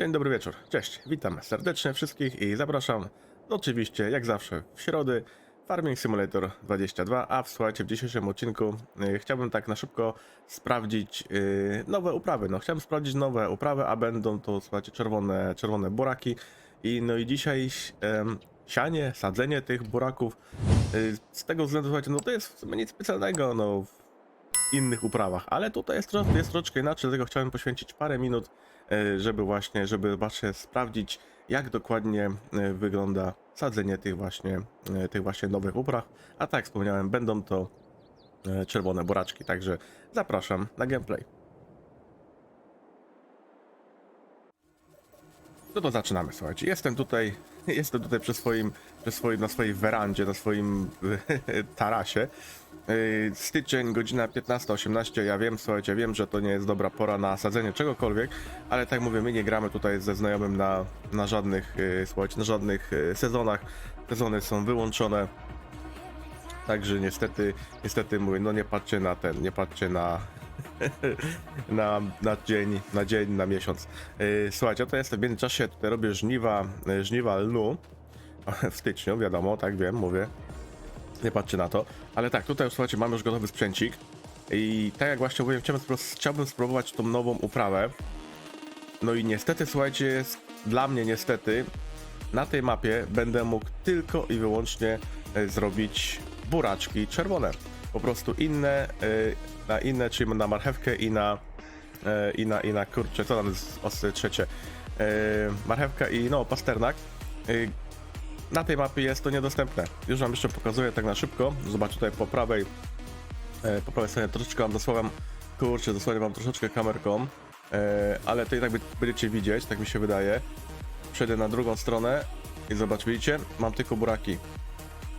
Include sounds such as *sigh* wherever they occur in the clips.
Dzień dobry wieczór. Cześć. Witam serdecznie wszystkich i zapraszam oczywiście jak zawsze w środę Farming Simulator 22, a w słuchajcie w dzisiejszym odcinku y, chciałbym tak na szybko sprawdzić y, nowe uprawy. No chciałbym sprawdzić nowe uprawy, a będą to słuchajcie czerwone, czerwone buraki i no i dzisiaj em, sianie, sadzenie tych buraków y, z tego względu słuchajcie, no to jest w sumie nic specjalnego, no w innych uprawach, ale tutaj jest, jest inaczej, dlatego chciałem poświęcić parę minut, żeby właśnie, żeby właśnie sprawdzić, jak dokładnie e, wygląda sadzenie tych właśnie, e, tych właśnie nowych upraw, a tak jak wspomniałem, będą to e, czerwone buraczki, także zapraszam na gameplay. No to zaczynamy, słuchajcie. Jestem tutaj, *laughs* jestem tutaj przy swoim, przy swoim, na swojej werandzie, na swoim *laughs* tarasie. Yy, Styczeń, godzina 15.18. Ja wiem, słuchajcie, wiem, że to nie jest dobra pora na sadzenie czegokolwiek, ale tak mówię, my nie gramy tutaj ze znajomym na, na żadnych, yy, słuchajcie, na żadnych yy, sezonach. Sezony są wyłączone. Także niestety, niestety mówię, no nie patrzcie na ten, nie patrzcie na, *laughs* na, na dzień, na dzień, na miesiąc. Słuchajcie, to jestem w międzyczasie, tutaj robię żniwa, żniwa lnu *laughs* w styczniu, wiadomo, tak wiem, mówię. Nie patrzcie na to, ale tak, tutaj słuchajcie, mamy już gotowy sprzęcik i tak jak właśnie mówiłem, chciałbym, chciałbym spróbować tą nową uprawę. No i niestety, słuchajcie, jest dla mnie niestety na tej mapie będę mógł tylko i wyłącznie e, zrobić buraczki czerwone. Po prostu inne, e, na inne, czyli na marchewkę i na, e, i na, i na kurczę, co tam jest trzecie, marchewka i no, pasternak. Na tej mapie jest to niedostępne. Już wam jeszcze pokazuję tak na szybko. Zobacz tutaj po prawej, e, po prawej stronie troszeczkę wam dosłowem, kurczę, dosłownie wam troszeczkę kamerką, e, ale to i tak będziecie widzieć, tak mi się wydaje. Przejdę na drugą stronę i zobacz, widzicie? Mam tylko buraki.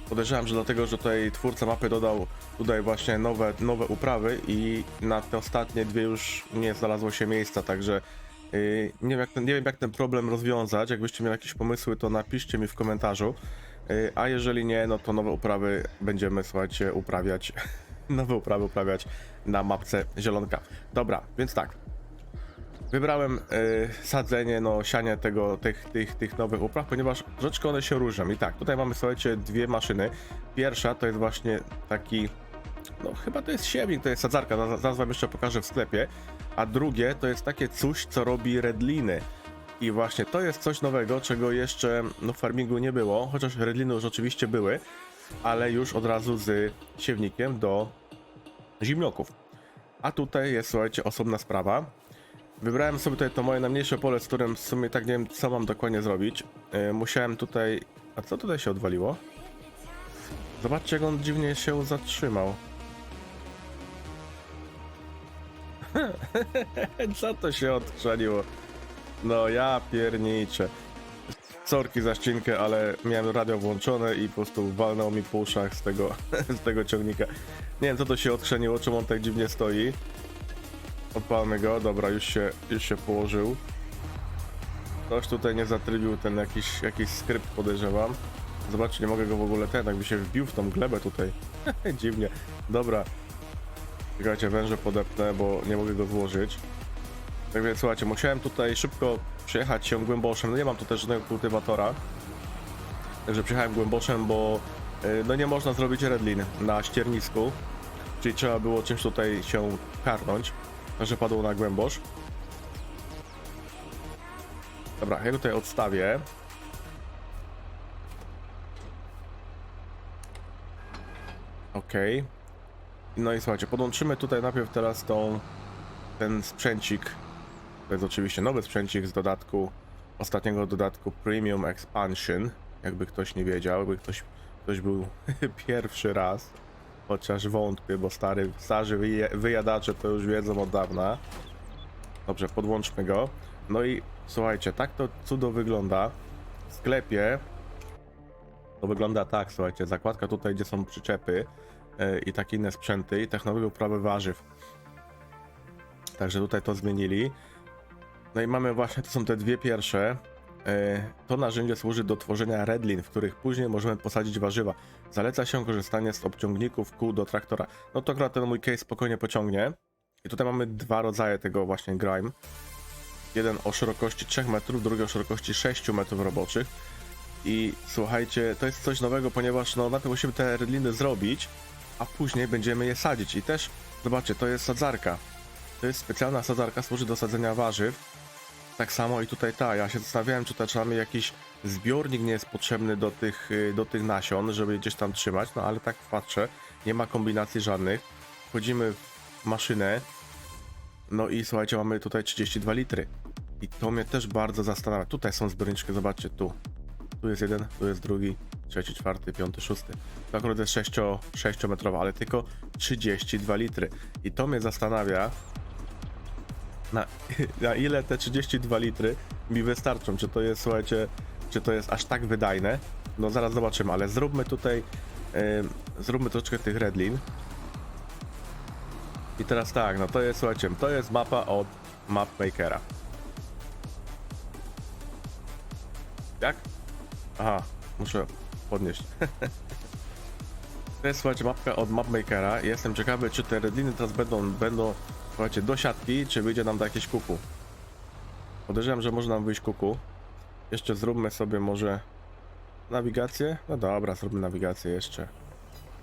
Podejrzewam, że dlatego, że tutaj twórca mapy dodał tutaj właśnie nowe, nowe uprawy i na te ostatnie dwie już nie znalazło się miejsca, także nie, wiem, jak ten, nie wiem jak ten problem rozwiązać. Jakbyście mieli jakieś pomysły, to napiszcie mi w komentarzu. Yy, a jeżeli nie, no to nowe uprawy będziemy, słuchajcie, uprawiać. *laughs* nowe uprawy uprawiać na mapce zielonka. Dobra, więc tak. Wybrałem y, sadzenie, no sianie tego, tych, tych, tych nowych upraw, ponieważ troszeczkę one się różnią. I tak, tutaj mamy, słuchajcie, dwie maszyny. Pierwsza to jest właśnie taki, no chyba to jest siewnik, to jest sadzarka, zaraz, wam jeszcze pokażę w sklepie. A drugie to jest takie coś, co robi redliny. I właśnie to jest coś nowego, czego jeszcze no, w farmingu nie było, chociaż redliny już oczywiście były, ale już od razu z siewnikiem do zimnioków. A tutaj jest, słuchajcie, osobna sprawa. Wybrałem sobie tutaj to moje najmniejsze pole, z którym w sumie tak nie wiem, co mam dokładnie zrobić. Yy, musiałem tutaj... A co tutaj się odwaliło? Zobaczcie, jak on dziwnie się zatrzymał. *laughs* co to się odchrzaniło? No ja pierniczę. Sorki za ścinkę, ale miałem radio włączone i po prostu walnął mi po uszach z tego, *laughs* z tego ciągnika. Nie wiem, co to się odchrzaniło, czemu on tak dziwnie stoi. Odpalmy go, dobra, już się, już się położył. Ktoś tutaj nie zatrybił ten jakiś, jakiś skrypt, podejrzewam. Zobaczcie, nie mogę go w ogóle ten, jakby się wbił w tą glebę tutaj. *laughs* Dziwnie. Dobra. Czekajcie, węże podepnę, bo nie mogę go złożyć. Tak więc słuchajcie, musiałem tutaj szybko przejechać się głęboszem. No nie mam tutaj żadnego kultywatora. Także przyjechałem głęboszem, bo y, no nie można zrobić redlin na ściernisku. Czyli trzeba było czymś tutaj się karnąć. Także padło na głębosz. Dobra, ja tutaj odstawię. Okej. No i słuchajcie, podłączymy tutaj najpierw teraz tą, ten sprzęcik. To jest oczywiście nowy sprzęcik z dodatku, ostatniego dodatku Premium Expansion. Jakby ktoś nie wiedział, jakby ktoś, ktoś był *laughs* pierwszy raz. Chociaż wątpię, bo stary, starzy wyjadacze to już wiedzą od dawna. Dobrze, podłączmy go. No i słuchajcie, tak to cudo wygląda. W sklepie to wygląda tak, słuchajcie, zakładka tutaj, gdzie są przyczepy i takie inne sprzęty i technologie uprawy warzyw. Także tutaj to zmienili. No i mamy właśnie, to są te dwie pierwsze. E, To narzędzie służy do tworzenia redlin, w których później możemy posadzić warzywa. Zaleca się korzystanie z obciągników kół do traktora. No to akurat ten mój case spokojnie pociągnie. I tutaj mamy dwa rodzaje tego właśnie grime. Jeden o szerokości 3 metrów, drugi o szerokości 6 metrów roboczych. I słuchajcie, to jest coś nowego, ponieważ no najpierw musimy te redliny zrobić, a później będziemy je sadzić. I też, zobaczcie, to jest sadzarka. To jest specjalna sadzarka, służy do sadzenia warzyw. Tak samo i tutaj ta, ja się zastanawiałem, czy czasami jakiś zbiornik nie jest potrzebny do tych, y, do tych nasion, żeby gdzieś tam trzymać, no ale tak patrzę, nie ma kombinacji żadnych. Wchodzimy w maszynę, no i słuchajcie, mamy tutaj 32 litry. I to mnie też bardzo zastanawia. Tutaj są zbiorniczki, zobaczcie, tu. Tu jest jeden, tu jest drugi, trzeci, czwarty, piąty, szósty. To akurat jest 6, 6 metrowa, ale tylko 32 litry. I to mnie zastanawia, na, *laughs* na ile te 32 litry mi wystarczą. Czy to jest, słuchajcie, czy to jest aż tak wydajne? No zaraz zobaczymy, ale zróbmy tutaj, em, zróbmy troszeczkę tych redlin. I teraz tak, no to jest, słuchajcie, to jest mapa od Mapmakera. Jak? Aha, muszę podnieść. *laughs* to jest, słuchajcie, mapka od Mapmakera. Jestem ciekawy, czy te redliny teraz będą, będą, słuchajcie, do siatki, czy wyjdzie nam do jakieś kuku. Podejrzewam, że może nam wyjść kuku. Jeszcze zróbmy sobie może nawigację. No dobra, zróbmy nawigację jeszcze.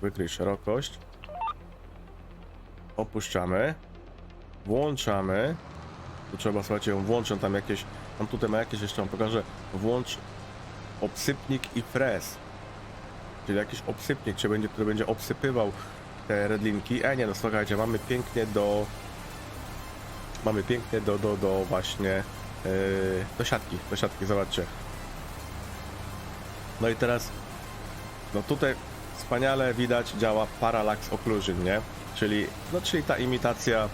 Wykryj szerokość. Opuszczamy. Włączamy. Tu trzeba, słuchajcie, włączę, tam jakieś, tam tutaj ma jakieś, jeszcze wam pokażę, włącz obsypnik i fres. Czyli jakiś obsypnik, czy będzie, który będzie obsypywał te redlinki. E nie, no słuchajcie, mamy pięknie do, mamy pięknie do, do, do właśnie, yy, do siatki, do siatki, zobaczcie. No i teraz, no tutaj wspaniale widać działa Parallax Occlusion, nie? Czyli, no czyli ta imitacja,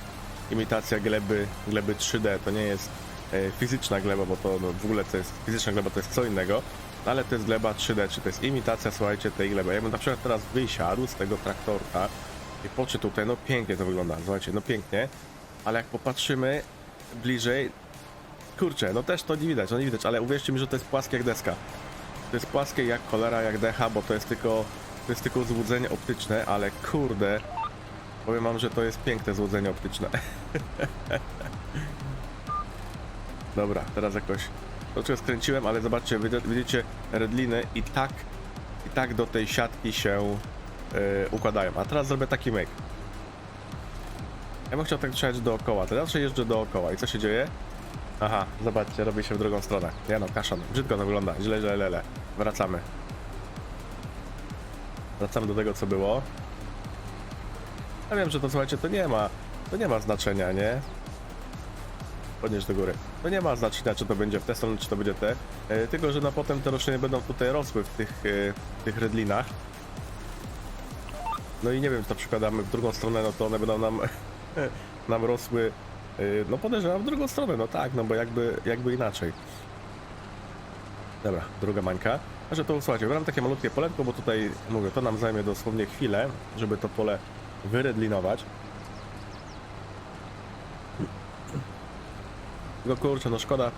imitacja gleby, gleby 3D, to nie jest e, fizyczna gleba, bo to no, w ogóle to jest fizyczna gleba, to jest co innego, ale to jest gleba 3D, czy to jest imitacja, słuchajcie, tej gleby. Ja bym na przykład teraz wysiadł z tego traktorka i poczy tutaj, no pięknie to wygląda, słuchajcie, no pięknie, ale jak popatrzymy bliżej, kurczę, no też to nie widać, no nie widać, ale uwierzcie mi, że to jest płaskie jak deska. To jest płaskie jak cholera, jak decha, bo to jest tylko, to jest tylko złudzenie optyczne, ale kurde, powiem wam, że to jest piękne złudzenie optyczne. *laughs* Dobra, teraz jakoś troszkę skręciłem, ale zobaczcie, widzicie redliny i tak, i tak do tej siatki się yy, układają. A teraz zrobię taki myk. Ja bym chciał tak trzymać dookoła, to ja zawsze jeżdżę dookoła i co się dzieje? Aha, zobaczcie, robi się w drugą stronę. Nie no, kaszan. Brzydko to wygląda. Źle, źle, źle. Wracamy. Wracamy do tego, co było. Ja wiem, że to słuchajcie, to nie ma, to nie ma znaczenia, nie? Podnieś do góry. To nie ma znaczenia, czy to będzie w tę stronę, czy to będzie te. Tylko, że na potem te rośliny będą tutaj rosły w tych, e, tych redlinach. No i nie wiem, to przykładamy w drugą stronę, no to one będą nam, *laughs* nam rosły, e, no podejrzewam w drugą stronę, no tak, no bo jakby, jakby inaczej. Dobra, druga mańka. Że to słuchajcie, wybrałem takie malutkie poletko, bo tutaj mówię, to nam zajmie dosłownie chwilę, żeby to pole wyredlinować. Tylko kurczę, no szkoda.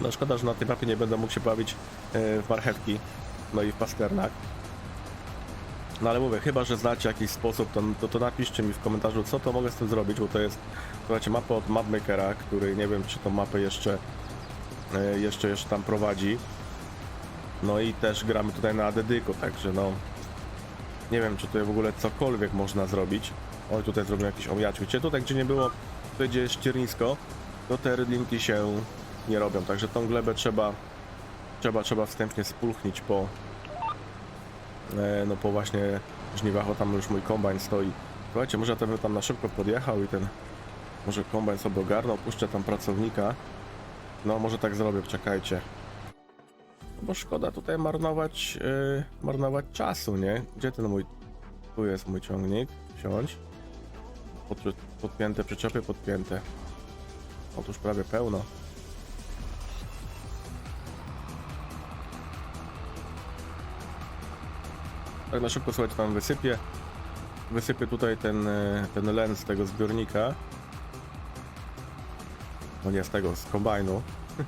No szkoda, że na tej mapie nie będę mógł się bawić e, w marchewki, no i w pasternak. No ale mówię, chyba, że znacie jakiś sposób, to, to, to napiszcie mi w komentarzu, co to mogę z tym zrobić, bo to jest, słuchajcie, mapa od Mapmakera, który nie wiem, czy tą mapę jeszcze, e, jeszcze, jeszcze tam prowadzi. No i też gramy tutaj na Dedyko, także no, nie wiem, czy tutaj w ogóle cokolwiek można zrobić. Oj, tutaj zrobię jakiś omijaczek. Widzicie, tutaj gdzie nie było, tutaj gdzie jest ściernisko, to te rydlinki się nie robią. Także tą glebę trzeba, trzeba, trzeba wstępnie spulchnić po, e, no po właśnie żniwach. O, tam już mój kombajn stoi. Słuchajcie, może ja bym tam na szybko podjechał i ten, może kombajn sobie ogarnął, puszczę tam pracownika. No, może tak zrobię, czekajcie. Bo szkoda tutaj marnować, yy, marnować czasu, nie? Gdzie ten mój... Tu jest mój ciągnik. Wsiądź. Pod, podpięte przyczepy, podpięte. Otóż prawie pełno. Tak na szybko, słuchajcie, tam wysypię. Wysypię tutaj ten, e, ten len z tego zbiornika. No nie z tego, z kombajnu. *laughs*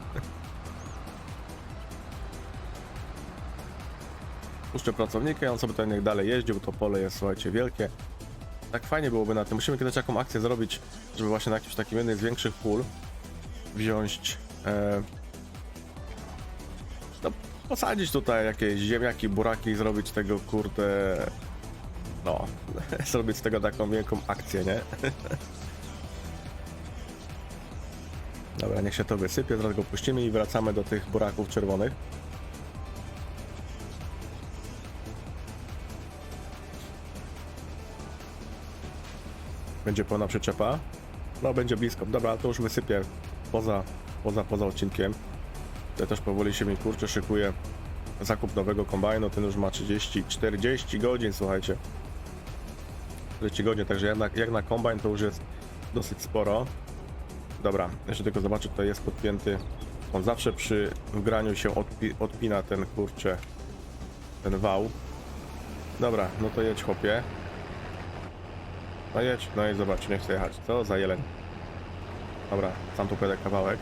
Puszczę pracownika on sobie tutaj niech dalej jeździł, to pole jest, słuchajcie, wielkie. Tak fajnie byłoby na tym. Musimy kiedyś taką akcję zrobić, żeby właśnie na jakimś takim jednym z większych pól wziąć, e, no, posadzić tutaj jakieś ziemniaki, buraki i zrobić tego, kurde, no, *laughs* zrobić z tego taką wielką akcję, nie? *laughs* Dobra, niech się to wysypie, zaraz go puścimy i wracamy do tych buraków czerwonych. Będzie pełna przyczepa. No, będzie blisko. Dobra, to już wysypię poza, poza, poza odcinkiem. Ja też powoli się mi kurczę szykuje zakup nowego kombajnu. Ten już ma 30, 40 godzin, słuchajcie. 40 godzin, także jak na, jak na kombajn to już jest dosyć sporo. Dobra, jeszcze tylko zobaczę, tutaj jest podpięty. On zawsze przy wgraniu się odpi odpina ten kurczę, ten wał. Dobra, no to jedź chłopie. No jedź, no i zobacz, nie chcę jechać. Co za jeleń. Dobra, sam tu pojadę kawałek.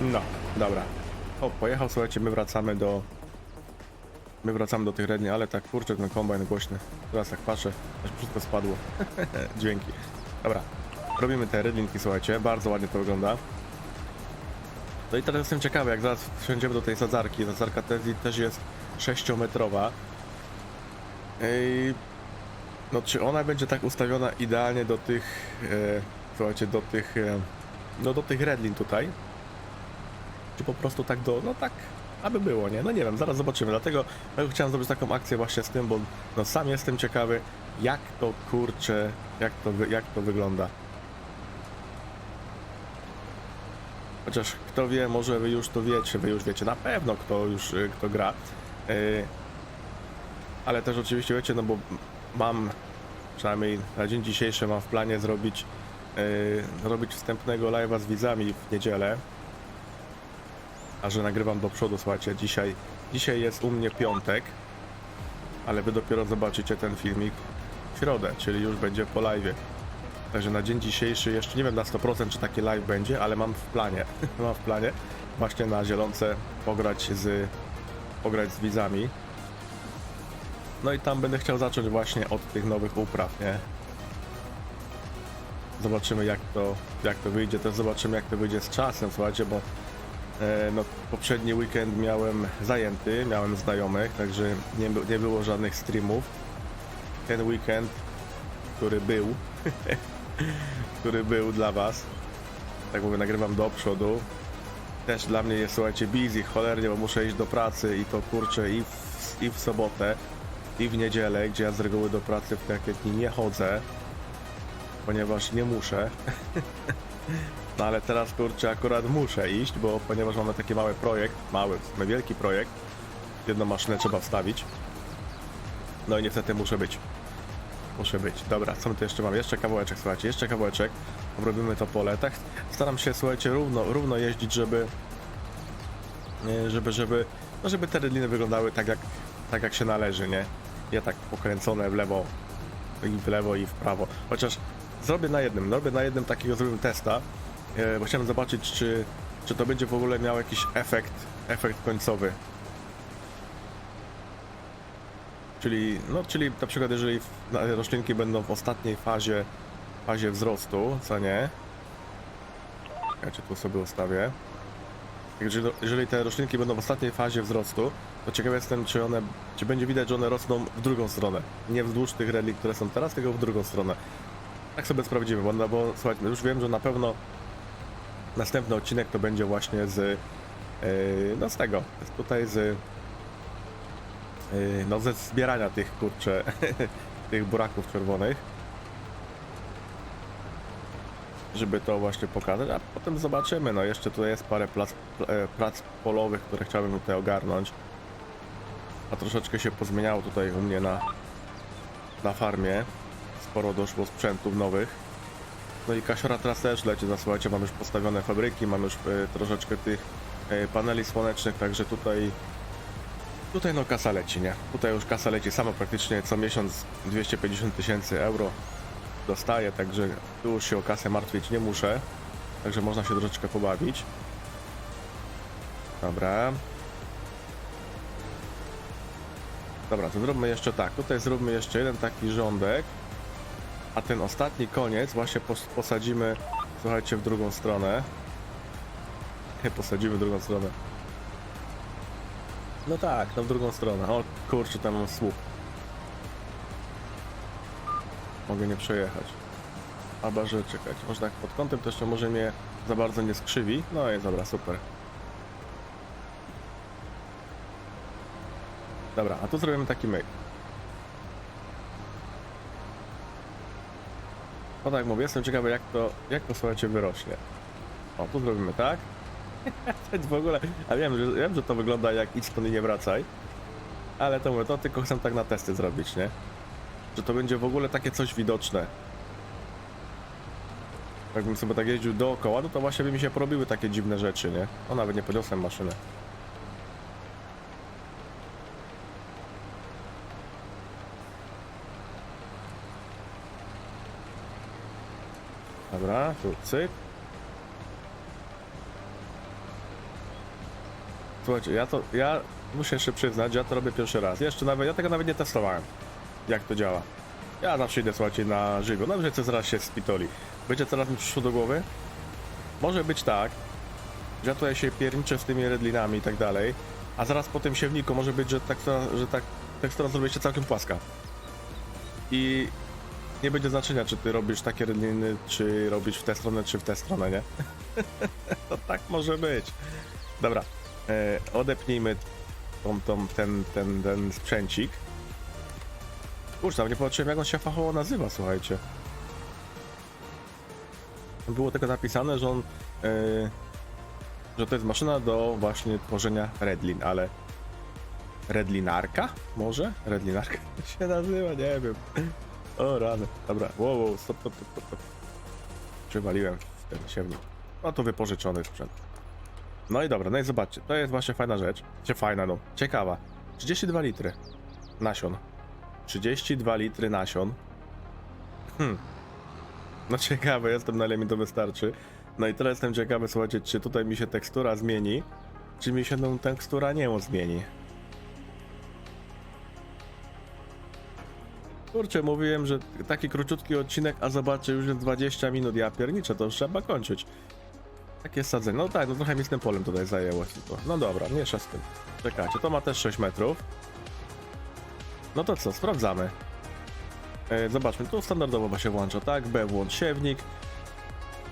No, dobra. O, pojechał, słuchajcie, my wracamy do... My wracamy do tych redni, ale tak, kurczę, ten kombajn głośny. Teraz tak patrzę, aż wszystko spadło. *laughs* Dźwięki. Dobra, robimy te redlinki, słuchajcie, bardzo ładnie to wygląda. No i teraz jestem ciekawy, jak zaraz wsiądziemy do tej sadzarki. Sadzarka też, też jest 6-metrowa. Ej, no czy ona będzie tak ustawiona idealnie do tych, e, słuchajcie, do tych, e, no do tych redlin tutaj? Czy po prostu tak do, no tak, aby było, nie? No nie wiem, zaraz zobaczymy. Dlatego ja chciałem zrobić taką akcję właśnie z tym, bo no sam jestem ciekawy, jak to kurczę, jak to, jak to wygląda. Chociaż kto wie, może wy już to wiecie, wy już wiecie na pewno, kto już, y, kto gra. Y, Ale też oczywiście wiecie, no bo mam, przynajmniej na dzień dzisiejszy mam w planie zrobić, y, robić wstępnego live'a z widzami w niedzielę. A że nagrywam do przodu, słuchajcie, dzisiaj, dzisiaj jest u mnie piątek, ale wy dopiero zobaczycie ten filmik w środę, czyli już będzie po live'ie. Także na dzień dzisiejszy jeszcze nie wiem na 100% czy taki live będzie, ale mam w planie, *laughs* mam w planie właśnie na zielonce pograć z, pograć z widzami. No i tam będę chciał zacząć właśnie od tych nowych upraw, nie? Zobaczymy jak to, jak to wyjdzie, też zobaczymy jak to wyjdzie z czasem, słuchajcie, bo e, no, poprzedni weekend miałem zajęty, miałem znajomych, także nie, nie było żadnych streamów. Ten weekend, który był, *laughs* który był dla was. Tak mówię, nagrywam do przodu. Też dla mnie jest, słuchajcie, busy, cholernie, bo muszę iść do pracy i to kurczę i w, i w sobotę, i w niedzielę, gdzie ja z reguły do pracy w takie dni nie chodzę, ponieważ nie muszę. *laughs* No ale teraz kurczę akurat muszę iść, bo ponieważ mamy taki mały projekt, mały, wielki projekt, jedną maszynę trzeba wstawić. No i niestety muszę być. Muszę być. Dobra, co my tu jeszcze mam? Jeszcze kawałeczek, słuchajcie, jeszcze kawałeczek. Obrobimy to pole. Tak staram się, słuchajcie, równo, równo jeździć, żeby żeby, żeby, no żeby te redliny wyglądały tak jak, tak jak się należy, nie? Nie tak pokręcone w lewo i w lewo i w prawo. Chociaż zrobię na jednym, zrobię na jednym takiego zrobię testa, e, bo chciałem zobaczyć, czy, czy to będzie w ogóle miał jakiś efekt, efekt końcowy. Czyli, no, czyli na przykład jeżeli roślinki będą w ostatniej fazie, fazie wzrostu, co nie? Ja cię tu sobie ustawię. Jeżeli, te roślinki będą w ostatniej fazie wzrostu, to ciekaw jestem, czy one, czy będzie widać, że one rosną w drugą stronę. Nie wzdłuż tych relik, które są teraz, tylko w drugą stronę. Tak sobie sprawdzimy, bo, no, bo słuchajcie, już wiem, że na pewno następny odcinek to będzie właśnie z, yy, no z tego, tutaj z, no ze zbierania tych, kurcze, *laughs* tych buraków czerwonych. żeby to właśnie pokazać, a potem zobaczymy. No jeszcze tutaj jest parę plac, e, prac polowych, które chciałbym tutaj ogarnąć. A troszeczkę się pozmieniało tutaj u mnie na, na farmie. Sporo doszło sprzętów nowych. No i kasiora teraz też leci, no słuchajcie, mam już postawione fabryki, mam już e, troszeczkę tych e, paneli słonecznych, także tutaj tutaj no kasa leci, nie? Tutaj już kasa leci sama praktycznie co miesiąc 250 tysięcy euro dostaję, także tu już się o kasę martwić nie muszę. Także można się troszeczkę pobawić. Dobra. Dobra, to zróbmy jeszcze tak. Tutaj zróbmy jeszcze jeden taki rządek. A ten ostatni koniec właśnie pos posadzimy, słuchajcie, w drugą stronę. *laughs* Posadzimy w drugą stronę. No tak, no w drugą stronę. O kurczę, tam mam słup. Mogę nie przejechać. Albo że czekać. Może tak pod kątem to może mnie za bardzo nie skrzywi. No i dobra, super. Dobra, a tu zrobimy taki myk. No tak mówię, jestem ciekawy jak to, jak to słuchajcie wyrośnie. O, tu zrobimy tak. *laughs* W ogóle, a wiem, że, wiem, że to wygląda jak idź stąd i nie wracaj. Ale to mówię, to tylko chcę tak na testy zrobić, nie? Że to będzie w ogóle takie coś widoczne. Jakbym sobie tak jeździł dookoła, no to właśnie by mi się porobiły takie dziwne rzeczy, nie? O, nawet nie podniosłem maszyny. Dobra, tu cyk. Słuchajcie, ja to, ja muszę jeszcze przyznać, ja to robię pierwszy raz. Jeszcze nawet, ja tego nawet nie testowałem, jak to działa. Ja zawsze idę, słuchajcie, na żywo. Że co zaraz się spitoli. Wiecie, co teraz mi przyszło do głowy? Może być tak, że ja się pierniczę z tymi redlinami i tak dalej, a zaraz po tym siewniku może być, że tekstura, że tak, tekstura zrobi się całkiem płaska. I nie będzie znaczenia, czy ty robisz takie redliny, czy robisz w tę stronę, czy w tę stronę, nie? *laughs* to tak może być. Dobra, odepnijmy tą, tą, ten, ten, ten sprzęcik. Kurczę, nie patrzyłem jak on się fachowo nazywa, słuchajcie. Było tego napisane, że on, e, że to jest maszyna do właśnie tworzenia redlin, ale redlinarka? Może? Redlinarka *laughs* się nazywa, nie wiem. O rany. Dobra, wow, wow, stop, stop, stop, stop. Przywaliłem w ten siewnik. No to wypożyczony sprzęt. No i dobra, no i zobaczcie, to jest właśnie fajna rzecz. Czy fajna, no, ciekawa. 32 litry nasion. 32 litry nasion. Hmm. No ciekawe, jestem na ile mi to wystarczy. No i teraz jestem ciekawy, słuchajcie, czy tutaj mi się tekstura zmieni, czy mi się tą tekstura nie zmieni. Kurczę, mówiłem, że taki króciutki odcinek, a zobaczę już jest 20 minut, ja pierniczę, to już trzeba kończyć. Takie sadzenie, no tak, no trochę mi z tym polem tutaj zajęło tylko. No dobra, mniejsza z tym. Czekajcie, to ma też 6 metrów. No to co, sprawdzamy. E, zobaczmy, tu standardowo się włącza, tak? B włącz siewnik.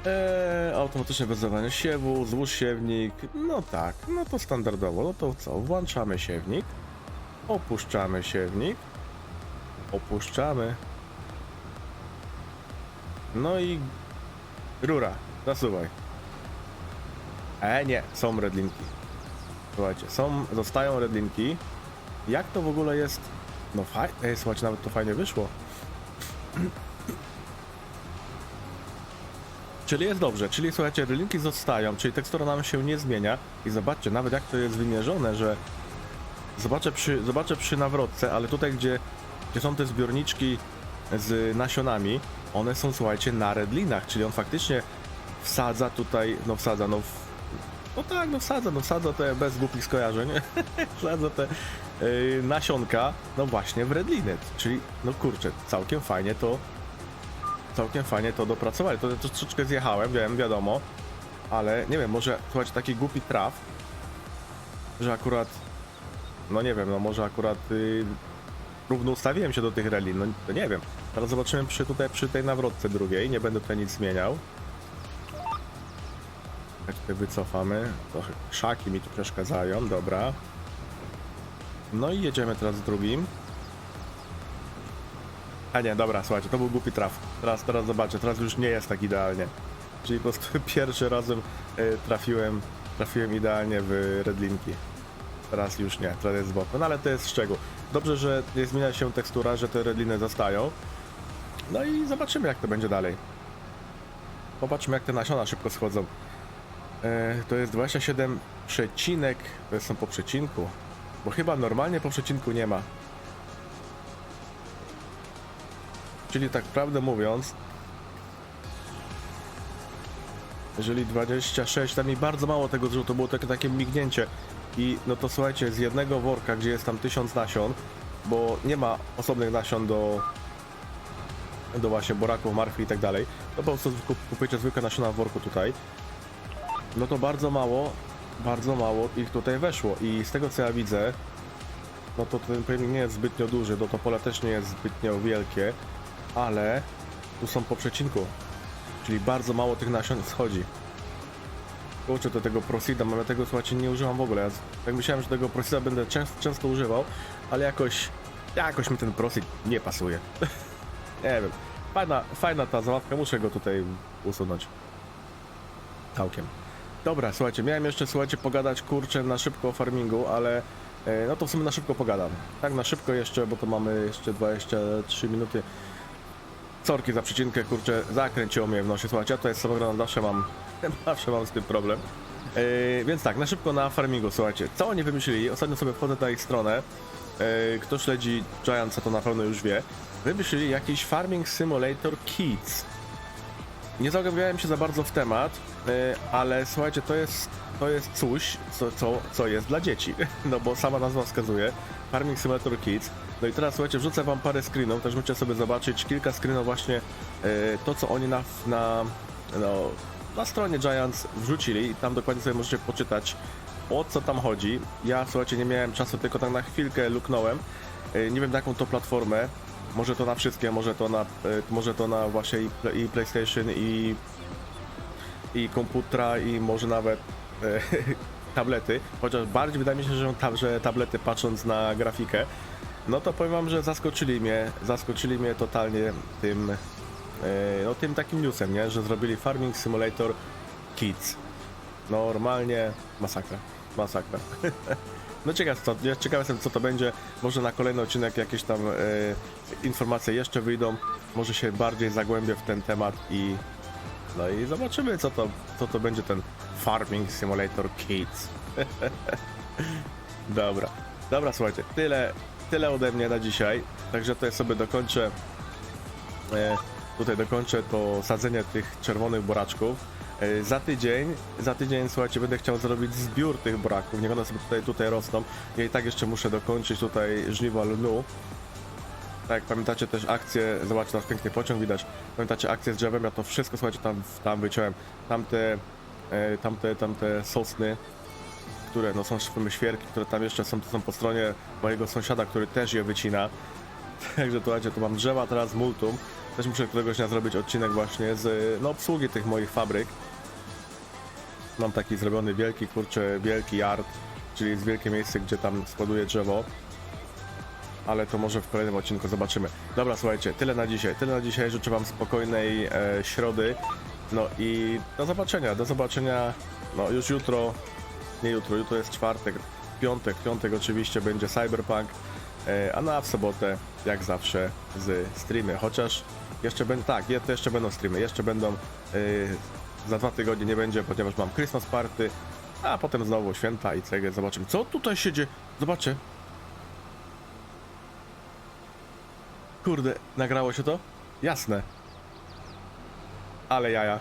E, automatyczne wyzowanie siewu, złóż siewnik. No tak, no to standardowo. No to co, włączamy siewnik. Opuszczamy siewnik. Opuszczamy. No i rura, zasuwaj. E, nie, są redlinki. Słuchajcie, są, zostają redlinki. Jak to w ogóle jest? No fajnie, słuchajcie, nawet to fajnie wyszło. *clears throat* Czyli jest dobrze, czyli słuchajcie, redlinki zostają, czyli tekstura nam się nie zmienia. I zobaczcie, nawet jak to jest wymierzone, że zobaczę przy, zobaczę przy nawrotce, ale tutaj, gdzie, gdzie są te zbiorniczki z nasionami, one są, słuchajcie, na redlinach, czyli on faktycznie wsadza tutaj, no wsadza, no no tak, no wsadza, no wsadza te bez głupich skojarzeń, *laughs* wsadza te yy, nasionka, no właśnie w redliny, czyli, no kurczę, całkiem fajnie to, całkiem fajnie to dopracowali, to, to troszeczkę zjechałem, wiem, wiadomo, ale nie wiem, może, słuchajcie, taki głupi traf, że akurat, no nie wiem, no może akurat yy, równo ustawiłem się do tych relin, no to nie wiem, teraz zobaczymy przy, tutaj przy tej nawrotce drugiej, nie będę tutaj nic zmieniał, tak tutaj wycofamy. Trochę krzaki mi tu przeszkadzają, dobra. No i jedziemy teraz z drugim. A nie, dobra, słuchajcie, to był głupi traf. Teraz, teraz zobaczę, teraz już nie jest tak idealnie. Czyli po prostu *laughs* pierwszy razem e, trafiłem, trafiłem idealnie w redlinki. Teraz już nie, teraz jest z boku. No ale to jest szczegół. Dobrze, że nie zmienia się tekstura, że te redliny zostają. No i zobaczymy jak to będzie dalej. Popatrzmy jak te nasiona szybko schodzą. E, to jest 27 przecinek, to są po przecinku, bo chyba normalnie po przecinku nie ma. Czyli tak prawdę mówiąc, jeżeli 26, tam mi bardzo mało tego zrzutu, było takie, takie mignięcie i no to słuchajcie, z jednego worka, gdzie jest tam 1000 nasion, bo nie ma osobnych nasion do do właśnie boraków, marchwi i tak dalej, to po prostu kup- kupujecie zwykłe nasiona w worku tutaj. No to bardzo mało, bardzo mało ich tutaj weszło i z tego co ja widzę, no to ten pojemnik nie jest zbytnio duży, no to pole też nie jest zbytnio wielkie, ale tu są po przecinku, czyli bardzo mało tych nasion schodzi. Kurczę, do tego Prosida, ale tego słuchajcie nie używam w ogóle. Ja tak myślałem, że tego Prosida będę często, często używał, ale jakoś, jakoś mi ten Prosid nie pasuje. *laughs* nie wiem, fajna, fajna ta załatwka, muszę go tutaj usunąć. Całkiem. Dobra, słuchajcie, miałem jeszcze, słuchajcie, pogadać, kurczę, na szybko o farmingu, ale e, no to w sumie na szybko pogadam. Tak, na szybko jeszcze, bo to mamy jeszcze 23 minuty. Sorki za przecinkę, kurczę, zakręciło mnie w nosie, słuchajcie, ja to jest samograna, zawsze mam, *laughs* zawsze mam z tym problem. E, więc tak, na szybko na farmingu, słuchajcie, co oni wymyślili, ostatnio sobie wchodzę na ich stronę, e, kto śledzi Giantsa to na pewno już wie, wymyślili jakiś Farming Simulator Kids. Nie zagłębiałem się za bardzo w temat, e, ale słuchajcie, to jest, to jest coś, co, co, co jest dla dzieci, *laughs* no bo sama nazwa wskazuje, Farming Simulator Kids. No i teraz słuchajcie, wrzucę wam parę screenów, też możecie sobie zobaczyć kilka screenów właśnie e, to, co oni na, na, no, na stronie Giants wrzucili i tam dokładnie sobie możecie poczytać o co tam chodzi. Ja słuchajcie, nie miałem czasu, tylko tak na chwilkę luknąłem. E, Nie wiem na jaką to platformę, może to na wszystkie, może to na, e, może to na właśnie i, i PlayStation i, i komputera i może nawet e, *laughs* tablety, chociaż bardziej wydaje mi się, że, ta, że tablety patrząc na grafikę, no to powiem wam, że zaskoczyli mnie, zaskoczyli mnie totalnie tym, e, no tym takim newsem, nie, że zrobili Farming Simulator Kids. Normalnie masakra, masakra. *laughs* No ciekaw, co, ja ciekaw jestem co to będzie, może na kolejny odcinek jakieś tam e, informacje jeszcze wyjdą, może się bardziej zagłębię w ten temat i no i zobaczymy co to, co to będzie ten Farming Simulator Kids. *laughs* Dobra, dobra słuchajcie, tyle, tyle ode mnie na dzisiaj, także tutaj sobie dokończę e, tutaj dokończę to sadzenie tych czerwonych buraczków. E, Za tydzień, za tydzień, słuchajcie, będę chciał zrobić zbiór tych buraków. Niech one sobie tutaj, tutaj rosną. Ja i tak jeszcze muszę dokończyć tutaj żniwa lnu. Tak, jak pamiętacie też akcję, zobaczcie, teraz piękny pociąg widać. Pamiętacie akcję z drzewem, ja to wszystko, słuchajcie, tam, tam wyciąłem. Tamte, e, tamte, tamte sosny, które no, są szpymy świerki, które tam jeszcze są, to są po stronie mojego sąsiada, który też je wycina. *laughs* Także słuchajcie, tu mam drzewa teraz multum. Też muszę któregoś dnia zrobić odcinek właśnie z no, obsługi tych moich fabryk. Mam taki zrobiony wielki, kurczę, wielki yard, czyli jest wielkie miejsce, gdzie tam składuję drzewo. Ale to może w kolejnym odcinku zobaczymy. Dobra, słuchajcie, tyle na dzisiaj. Tyle na dzisiaj. Życzę Wam spokojnej e, środy. No i do zobaczenia. Do zobaczenia. No już jutro. Nie jutro, jutro jest czwartek. Piątek, piątek oczywiście będzie Cyberpunk. E, a na w sobotę, jak zawsze, z streamy. Chociaż jeszcze będą, tak, jeszcze będą streamy. Jeszcze będą. E, za dwa tygodnie nie będzie, ponieważ mam Christmas Party. A potem znowu święta i cegę. Zobaczymy, co tutaj się dzieje. Zobaczcie. Kurde, nagrało się to? Jasne. Ale jaja.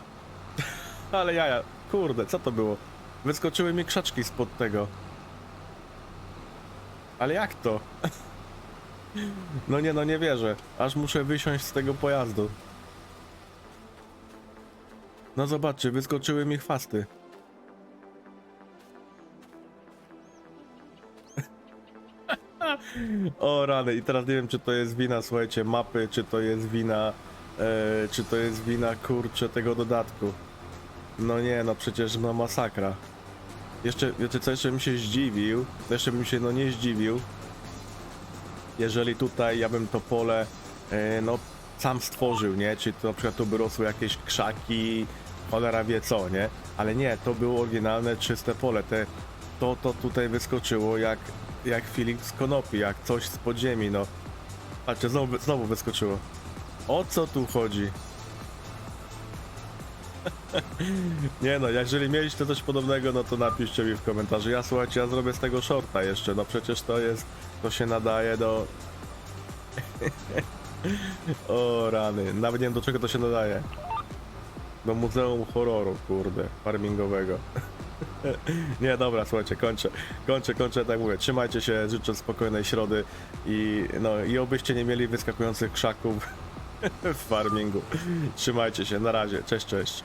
*laughs* Ale jaja. Kurde, co to było? Wyskoczyły mi krzaczki spod tego. Ale jak to? *laughs* No nie, no nie wierzę. Aż muszę wysiąść z tego pojazdu. No zobaczcie, wyskoczyły mi chwasty. *laughs* O rany, i teraz nie wiem, czy to jest wina, słuchajcie, mapy, czy to jest wina, e, czy to jest wina, kurczę, tego dodatku. No nie, no przecież, no masakra. Jeszcze, wiecie co, jeszcze bym się zdziwił, jeszcze bym się, no nie zdziwił, jeżeli tutaj ja bym to pole, e, no, sam stworzył, nie? Czy to na przykład tu by rosły jakieś krzaki, cholera wie co, nie? Ale nie, to było oryginalne, czyste pole, te, to, to tutaj wyskoczyło jak, jak Filip z konopi, jak coś z podziemi, no. Patrzcie, znowu, znowu wyskoczyło. O co tu chodzi? *laughs* Nie no, jeżeli mieliście coś podobnego, no to napiszcie mi w komentarzu. Ja słuchajcie, ja zrobię z tego shorta jeszcze, no przecież to jest, to się nadaje do... *laughs* o rany, nawet nie wiem do czego to się nadaje. Do Muzeum Horroru, kurde, farmingowego. *laughs* Nie, dobra, słuchajcie, kończę. Kończę, kończę, tak mówię. Trzymajcie się, życzę spokojnej środy i no i obyście nie mieli wyskakujących krzaków *laughs* w farmingu. Trzymajcie się, na razie. Cześć, cześć.